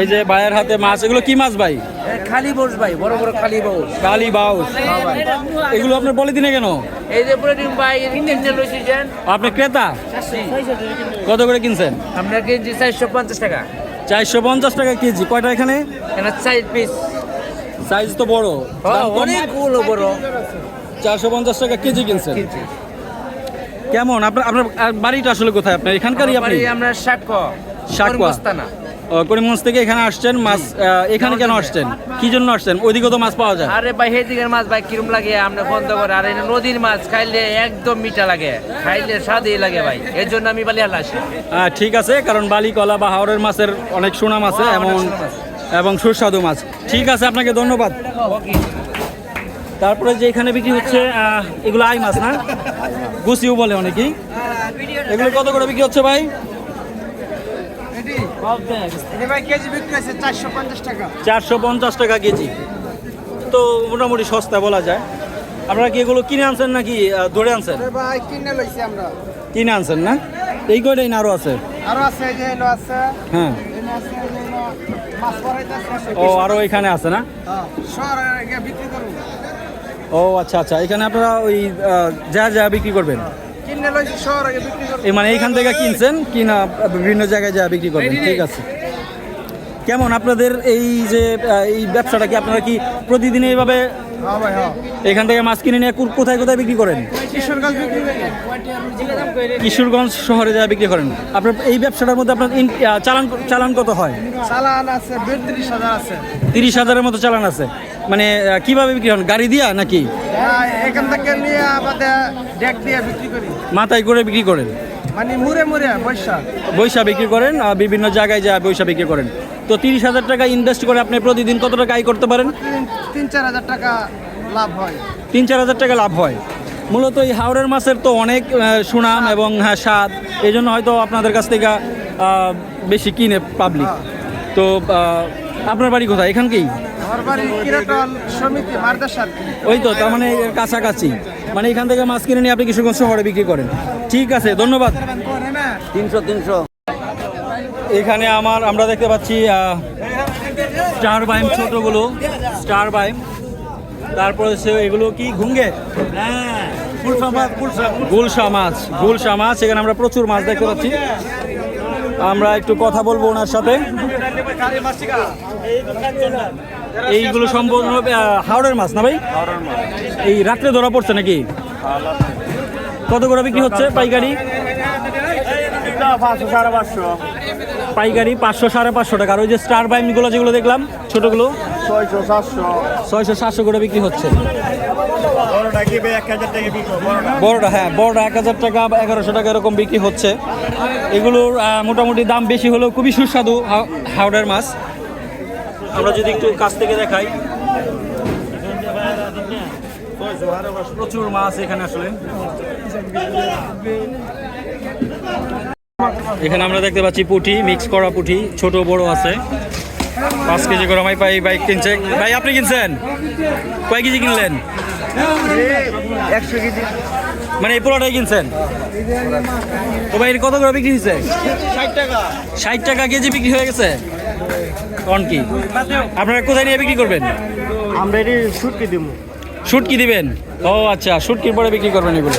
এই যে ভাইয়ের হাতে মাছ এগুলো কি মাছ ভাই? খালি বস ভাই বড় বড় খালি বস কালি বাউস। এগুলো আপনার বলে দিনে কেন? এই যে পুরো ডিম ভাই তিনটে লইছেন আপনি ক্রেতা? কত করে কিনছেন? আমরা কেজি চারশো পঞ্চাশ টাকা। চারশো পঞ্চাশ টাকা কেজি। কয়টা এখানে? চার পিস সাইজ তো বড়? অনেকগুলো বড়। চারশো পঞ্চাশ টাকা কেজি কিনছেন। কেমন? আপনার আপনার বাড়িটা আসলে কোথায়? আপনার এখানকারই আপনি? আমরা সাক্ষ্য। সাক্ষ্য করিমগঞ্জ থেকে এখানে আসছেন মাছ এখানে কেন আসছেন? কি জন্য আসছেন? ওইদিকে তো মাছ পাওয়া যায়। আরে ভাই হেদিকের মাছ ভাই কিরম লাগে? আমরা বন্ধ করে আর এটা নদীর মাছ খাইলে একদম মিঠা লাগে। খাইলে স্বাদই লাগে ভাই। এর জন্য আমি বালি আসি। ঠিক আছে কারণ বালি কলা বা হাওড়ের মাছের অনেক সুনাম আছে অনেক এমন এবং সুস্বাদু মাছ। ঠিক আছে আপনাকে ধন্যবাদ। তারপরে যে এখানে বিক্রি হচ্ছে এগুলো আই মাছ না? গুছিও বলে অনেকেই। এগুলো কত করে বিক্রি হচ্ছে ভাই ভাই কেজি বিক্রি আছে চারশো পঞ্চাশ টাকা। কেজি। তো মোটামুটি সস্তা বলা যায়। আপনারা কি এগুলো কিনে আনছেন নাকি ধরে আনছেন? কিনে লইছি আমরা। কিনে আনছেন না? এই কয়টাই না আরও আছে? আরও আছে হ্যাঁ। ও আরও এখানে আছে না? হ্যাঁ ও আচ্ছা আচ্ছা। এখানে আপনারা ওই যা যা বিক্রি করবেন? মানে এইখান থেকে কিনছেন কিনা বিভিন্ন জায়গায় যা বিক্রি করবেন ঠিক আছে। কেমন আপনাদের এই যে এই ব্যবসাটা কি আপনারা কি প্রতিদিন এইভাবে এখান থেকে মাছ কিনে নিয়ে কোথায় কোথায় বিক্রি করেন? কিশোরগঞ্জ শহরে যা বিক্রি করেন। আপনার এই ব্যবসাটার মধ্যে আপনার চালান চালান কত হয়? চালান আছে বত্রিশ হাজার আছে। তিরিশ হাজারের মতো চালান আছে। মানে কীভাবে বিক্রি হন? গাড়ি দিয়া নাকি? হ্যাঁ, এখান থেকে নিয়ে আমাদের ডেক দিয়ে বিক্রি করি। মাথায় করে বিক্রি করেন। মানে মুড়ে মুড়ে পয়সা বৈশা বিক্রি করেন বিভিন্ন জায়গায় যা বৈশা বিক্রি করেন। তো তিরিশ হাজার টাকা ইনভেস্ট করে আপনি প্রতিদিন কত টাকা আয় করতে পারেন? তিন চার হাজার টাকা লাভ হয়। তিন চার হাজার টাকা লাভ হয়। মূলত এই হাওড়ের মাছের তো অনেক সুনাম এবং হ্যাঁ স্বাদ। এই জন্য হয়তো আপনাদের কাছ থেকে বেশি কিনে পাবলিক তো আপনার বাড়ি কোথায়? এখানকেই ওই তো তার মানে কাছাকাছি। মানে এখান থেকে মাছ কিনে নিয়ে আপনি কিশোরগঞ্জ শহরে বিক্রি করেন। ঠিক আছে ধন্যবাদ। তিনশো তিনশো। এখানে আমার আমরা দেখতে পাচ্ছি স্টার বাইম ছোটগুলো স্টার বাইম। তারপরে সে এগুলো কি ঘুঙ্গে? গুলশা মাছ গুলশা মাছ এখানে আমরা প্রচুর মাছ দেখতে পাচ্ছি। আমরা একটু কথা বলব ওনার সাথে। এইগুলো সম্পূর্ণ আহ, হাওড়ের মাছ না ভাই? এই রাত্রে ধরা পড়ছে নাকি? কত করে বিক্রি হচ্ছে পাইকারি? পাঁচশো সাড়ে পাঁচশো পাইকারি পাঁচশো সাড়ে পাঁচশো টাকা। আর ওই যে স্টার বাইমগুলো যেগুলো দেখলাম, ছোটগুলো, ছয়শো সাতশো ছয়শো সাতশো করে বিক্রি হচ্ছে। বড়টা হ্যাঁ বড়টা এক হাজার টাকা বা এগারোশো টাকা এরকম বিক্রি হচ্ছে। এগুলোর মোটামুটি দাম বেশি হলেও খুবই সুস্বাদু হাও- হাওড়ার মাছ। আমরা যদি একটু কাছ থেকে দেখাই। প্রচুর মাছ এখানে আসলে। এখানে আমরা দেখতে পাচ্ছি পুঁটি মিক্স করা পুঁটি ছোট বড় আছে। পাঁচ কেজি করে আমি পাই বাইক কিনছে। ভাই আপনি কিনছেন? কয় কেজি কিনলেন? একশো কেজি মানে এই পুরোটাই কিনছেন? তো ভাই এর কত করে বিক্রি হয়েছে? ষাট টাকা। ষাট টাকা কেজি বিক্রি হয়ে গেছে? কন কি? আপনারা কোথায় নিয়ে বিক্রি করবেন? আমরা এটি শুটকি দিব শুটকি দিবেন? ও আচ্ছা শুটকির পরে বিক্রি করবেন এগুলো।